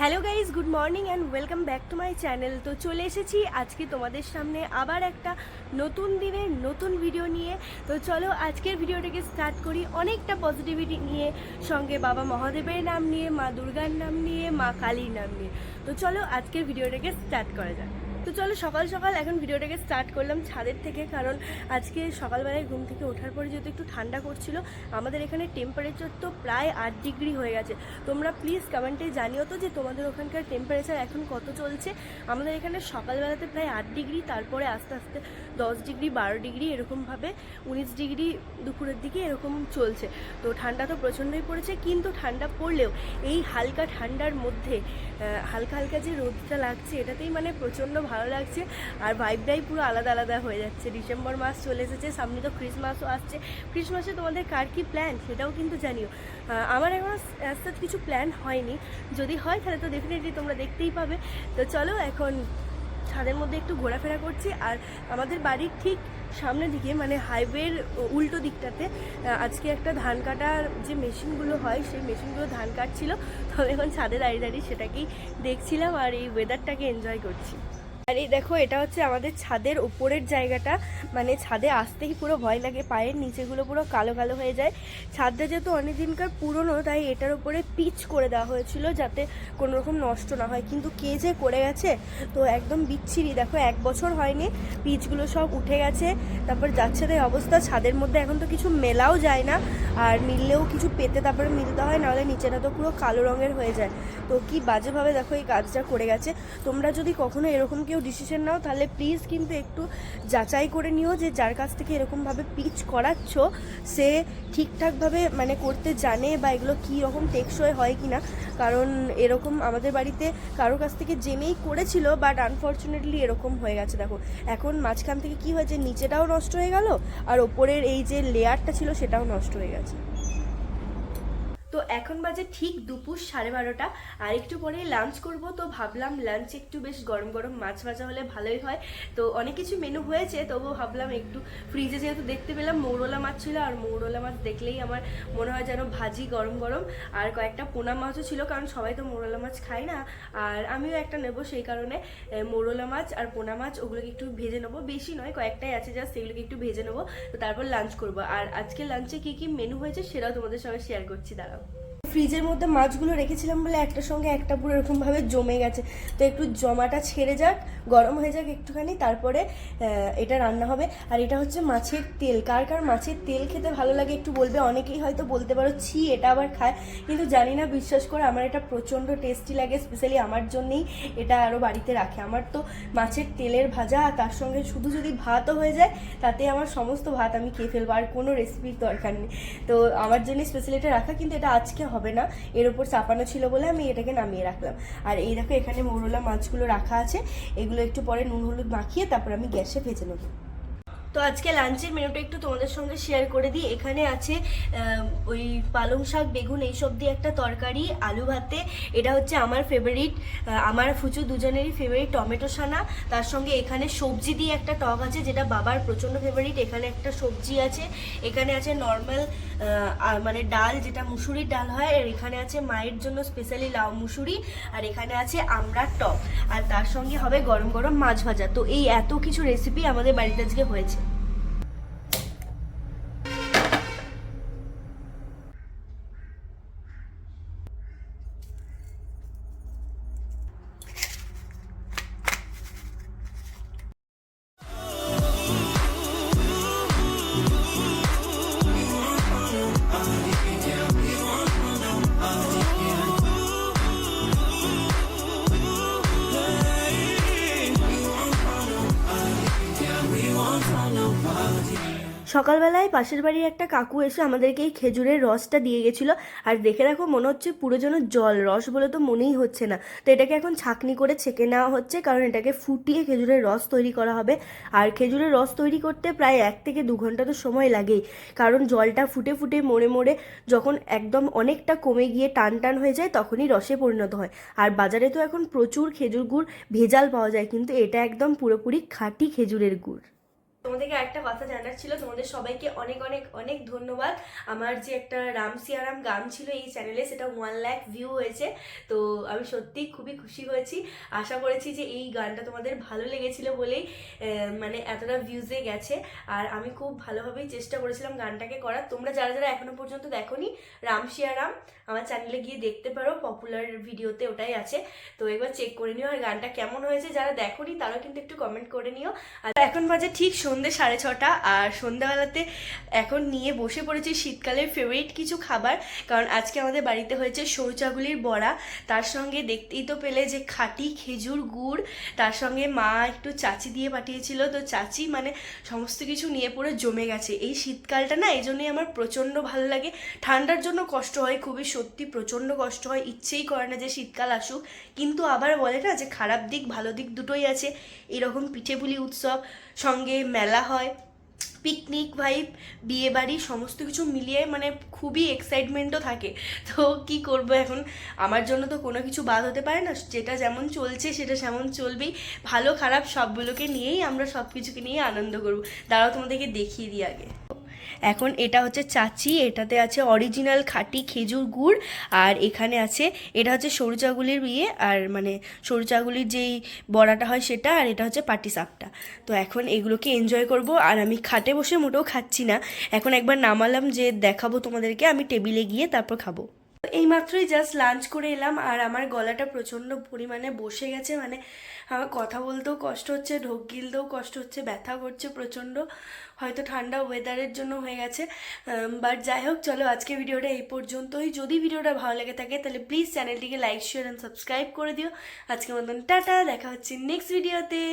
Hello guys good morning and welcome back to my channel তো চলে এসেছি আজকে তোমাদের সামনে আবার একটা নতুন দিনের নতুন ভিডিও নিয়ে। তো চলো আজকের ভিডিওটাকে স্টার্ট করি অনেকটা পজিটিভিটি নিয়ে, সঙ্গে বাবা মহাদেবের নাম নিয়ে, মা দুর্গার নাম নিয়ে, মা কালীর নাম নিয়ে। তো চলো আজকের ভিডিওটাকে স্টার্ট করা যাক। তো চলো সকাল সকাল এখন ভিডিওটাকে স্টার্ট করলাম ছাদের থেকে, কারণ আজকে সকালবেলায় ঘুম থেকে ওঠার পরে যেহেতু একটু ঠান্ডা করছিল, আমাদের এখানে টেম্পারেচার তো প্রায় আট ডিগ্রি হয়ে গেছে। তোমরা প্লিজ কমেন্টে জানিও তো যে তোমাদের ওখানকার টেম্পারেচার এখন কত চলছে। আমাদের এখানে সকালবেলাতে প্রায় আট ডিগ্রি তারপরে আস্তে আস্তে দশ ডিগ্রি বারো ডিগ্রি এরকমভাবে উনিশ ডিগ্রি দুপুরের দিকে এরকম চলছে। তো ঠান্ডা তো প্রচণ্ডই পড়েছে, কিন্তু ঠান্ডা পড়লেও এই হালকা ঠান্ডার মধ্যে হালকা হালকা যে রোদটা লাগছে, এটাতেই মানে প্রচণ্ড লাগছে। আর ভাইবটাই পুরো আলাদা আলাদা হয়ে যাচ্ছে। ডিসেম্বর মাস চলে এসেছে, সামনে তো ক্রিসমাসও আসছে। ক্রিসমাসে তোমাদের কার কী প্ল্যান সেটাও কিন্তু জানিও। আমার এখন আস্তে কিছু প্ল্যান হয়নি। যদি হয় তাহলে তো ডেফিনেটলি তোমরা দেখতেই পাবে। তো চলো এখন ছাদের মধ্যে একটু ঘোরাফেরা করছি। আর আমাদের বাড়ির ঠিক সামনের দিকে মানে হাইওয়ের উল্টো দিকটাতে আজকে একটা ধান কাটার যে মেশিনগুলো হয়, সেই মেশিনগুলো ধান কাটছিল। তো এখন ছাদে দাঁড়িয়ে দাঁড়িয়ে সেটাকেই দেখছিলাম আর এই ওয়েদারটাকে এনজয় করছি। আর এই দেখো, এটা হচ্ছে আমাদের ছাদের উপরের জায়গাটা। মানে ছাদে আসতেই পুরো ভয় লাগে, পায়ের নিচেগুলো পুরো কালো কালো হয়ে যায়। ছাদটা যেহেতু অনেক দিনকার পুরনো, তাই এটার উপরে পিচ করে দেওয়া হয়েছিল যাতে কোনো রকম নষ্ট না হয়। কিন্তু কে যে করে গেছে, তো একদম বিচ্ছিরি। দেখো, এক বছর হয়নি, পিচগুলো সব উঠে গেছে, তারপর যাচ্ছে তাই অবস্থা। ছাদের মধ্যে এখন তো কিছু মেলাও যায় না, আর মিললেও কিছু পেতে তারপরে মিলতে হয়, নাহলে নিচেটা তো পুরো কালো রঙের হয়ে যায়। তো কি বাজেভাবে দেখো এই কাজটা করে গেছে। তোমরা যদি কখনো এরকম কেউ ডিসিশন নাও, তাহলে প্লিজ কিন্তু একটু যাচাই করে নিও যে যার কাছ থেকে এরকমভাবে পিচ করাচ্ছ, সে ঠিকঠাকভাবে মানে করতে জানে বা এগুলো কী রকম টেকসই হয় কি না কারণ এরকম আমাদের বাড়িতে কারোর কাছ থেকে জেনেই করেছিল বাট আনফর্চুনেটলি এরকম হয়ে গেছে। দেখো, এখন মাঝখান থেকে কি হয়েছে, নিচেটাও নষ্ট হয়ে গেল, আর ওপরের এই যে লেয়ারটা ছিল, সেটাও নষ্ট হয়ে গেছে। তো এখন বাজে ঠিক দুপুর সাড়ে বারোটা। আর একটু পরে লাঞ্চ করব, তো ভাবলাম লাঞ্চ একটু বেশ গরম গরম মাছ ভাজা হলে ভালোই হয়। তো অনেক কিছু মেনু হয়েছে, তবুও ভাবলাম একটু ফ্রিজে যেহেতু দেখতে পেলাম মৌরলা মাছ ছিল, আর মৌরলা মাছ দেখলেই আমার মনে হয় যেন ভাজি গরম গরম। আর কয়েকটা পোনা মাছও ছিল, কারণ সবাই তো মৌরলা মাছ খায় না। আর আমিও একটা নেব সেই কারণে মৌরলা মাছ আর পোনা মাছ, ওগুলোকে একটু ভেজে নেব। বেশি নয়, কয়েকটাই আছে জাস্ট সেগুলোকে একটু ভেজে নেব। তো তারপর লাঞ্চ করব। আর আজকে লাঞ্চে কি কি মেনু হয়েছে সেটাও তোমাদের সঙ্গে শেয়ার করছি, দাঁড়াও। ফ্রিজের মধ্যে মাছগুলো রেখেছিলাম বলে একটার সঙ্গে একটা পুরো এরকমভাবে জমে গেছে। তো একটু জমাটা ছেড়ে যাক, গরম হয়ে যাক একটুখানি, তারপরে এটা রান্না হবে। আর এটা হচ্ছে মাছের তেল। কার কার মাছের তেল খেতে ভালো লাগে একটু বলবে? অনেকেই হয়তো বলতে পারো, ছি, এটা আবার খায়। কিন্তু জানি না, বিশ্বাস করে, আমার এটা প্রচণ্ড টেস্টি লাগে স্পেশালি আমার জন্যেই এটা আরও বাড়িতে রাখে। আমার তো মাছের তেলের ভাজা, আর তার সঙ্গে শুধু যদি ভাতও হয়ে যায়, তাতে আমার সমস্ত ভাত আমি খেয়ে ফেলব। আর কোনো রেসিপির দরকার নেই। তো আমার জন্য স্পেশালি এটা রাখা, কিন্তু এটা আজকে হবে না। এর উপর চাপানো ছিল বলে আমি এটাকে নামিয়ে রাখলাম। আর এই দেখো এখানে মৌরলা মাছগুলো রাখা আছে। এগুলো একটু পরে নুন হলুদ মাখিয়ে তারপর আমি গ্যাসে ভেজে নেব। তো আজকে লাঞ্চের মেনুটা একটু তোমাদের সঙ্গে শেয়ার করে দিই। এখানে আছে ওই পালং শাক, বেগুন এইসব দিয়ে একটা তরকারি, আলু ভাতে। এটা হচ্ছে আমার ফেভারিট আমার ফুচু দুজনেরই ফেভারিট টমেটো সানা। তার সঙ্গে এখানে সবজি দিয়ে একটা টক আছে, যেটা বাবার প্রচণ্ড ফেভারিট এখানে একটা সবজি আছে, এখানে আছে নর্মাল মানে ডাল, যেটা মুসুরির ডাল হয়, আর এখানে আছে মায়ের জন্য স্পেশালি লাউ মুসুরি, আর এখানে আছে আমড়ার টক। আর তার সঙ্গে হবে গরম গরম মাছ ভাজা। তো এই এত কিছু রেসিপি আমাদের বাড়িতে আজকে হয়েছে। সকালবেলায় পাশের বাড়ির একটা কাকু এসে আমাদেরকে এই খেজুরের রসটা দিয়ে গেছিল। আর দেখে দেখো মনে হচ্ছে পুরো যেন জল, রস বলে তো মনেই হচ্ছে না। তো এটাকে এখন ছাকনি করে ছেঁকে নেওয়া হচ্ছে, কারণ এটাকে ফুটিয়ে খেজুরের রস তৈরি করা হবে। আর খেজুরের রস তৈরি করতে প্রায় এক থেকে দু ঘণ্টা তো সময় লাগেই, কারণ জলটা ফুটে ফুটে মরে মরে যখন একদম অনেকটা কমে গিয়ে টান টান হয়ে যায়, তখনই রসে পরিণত হয়। আর বাজারে তো এখন প্রচুর খেজুর গুড়, ভেজাল পাওয়া যায়, কিন্তু এটা একদম পুরোপুরি খাঁটি খেজুরের গুড়। তোমাদেরকে একটা কথা জানার ছিল, তোমাদের সবাইকে অনেক অনেক অনেক ধন্যবাদ। আমার যে একটা রাম সিয়ারাম গান ছিল এই চ্যানেলে সেটা ওয়ান লাখ ভিউ হয়েছে। তো আমি সত্যি খুবই খুশি হয়েছি। আশা করেছি যে এই গানটা তোমাদের ভালো লেগেছিল বলেই মানে এতটা ভিউজে গেছে। আর আমি খুব ভালোভাবেই চেষ্টা করেছিলাম গানটাকে করার। তোমরা যারা যারা এখনও পর্যন্ত দেখোনি, রাম সিয়ারাম আমার চ্যানেলে গিয়ে দেখতে পারো। পপুলার ভিডিওতে ওটাই আছে। তো এবার চেক করে নিও আর গানটা কেমন হয়েছে। যারা দেখোনি, তারাও কিন্তু একটু কমেন্ট করে নিও। আর এখন বাজে ঠিক সন্ধে সাড়ে ছটা, আর সন্ধ্যাবেলাতে এখন নিয়ে বসে পড়েছি শীতকালের ফেভারিট কিছু খাবার, কারণ আজকে আমাদের বাড়িতে হয়েছে সরচাগুলির বড়া। তার সঙ্গে দেখতেই তো পেলে যে খাঁটি খেজুর গুড়, তার সঙ্গে মা একটু চাচি দিয়ে পাঠিয়েছিল। তো চাচি মানে সমস্ত কিছু নিয়ে পুরো জমে গেছে। এই শীতকালটা না, এই জন্যই আমার প্রচণ্ড ভালো লাগে। ঠান্ডার জন্য কষ্ট হয়, খুবই সত্যি প্রচণ্ড কষ্ট হয়, ইচ্ছেই করে না যে শীতকাল আসুক। কিন্তু আবার বলে না যে খারাপ দিক ভালো দিক দুটোই আছে। এরকম পিঠেপুলি উৎসব, সঙ্গে মেলা হয় পিকনিক ভাইব বিয়ে বাড়ি, সমস্ত কিছু মিলিয়ে মানে খুবই এক্সাইটমেন্টও থাকে। তো কি করব এখন? আমার জন্য তো কোনো কিছু বাদ হতে পারে না। যেটা যেমন চলছে, সেটা যেমন চলবেই। ভালো খারাপ সবগুলোকে নিয়েই আমরা সব কিছুকে নিয়ে আনন্দ করব। দাঁড়াও তোমাদেরকে দেখিয়ে দিই আগে। এখন এটা হচ্ছে চাচি, এটাতে আছে অরিজিনাল খাটি খেজুর গুড়, আর এখানে আছে, এটা হচ্ছে সরু চাগুলির ইয়ে আর মানে সরু চাগুলির যেই বড়াটা হয় সেটা, আর এটা হচ্ছে পাটি সাপটা। তো এখন এগুলোকে এনজয় করব, আর আমি খাটে বসে মোটেও খাচ্ছি না। এখন একবার নামালাম যে দেখাবো তোমাদেরকে, আমি টেবিলে গিয়ে তারপর খাব। এই মাত্রই জাস্ট লাঞ্চ করে এলাম, আর আমার গলাটা প্রচণ্ড পরিমাণে বসে গেছে মানে আমার কথা বলতেও কষ্ট হচ্ছে, ঢোক গিলতেও কষ্ট হচ্ছে, ব্যথা করছে প্রচণ্ড, হয়তো ঠান্ডা ওয়েদারের জন্য হয়ে গেছে বাট যাই হোক, চলো আজকে ভিডিওটা এই পর্যন্তই। যদি ভিডিওটা ভালো লেগে থাকে, তাহলে প্লিজ চ্যানেলটিকে লাইক শেয়ার অ্যান্ড সাবস্ক্রাইব করে দিও। আজকের মতন টাটা, দেখা হচ্ছে নেক্সট ভিডিওতে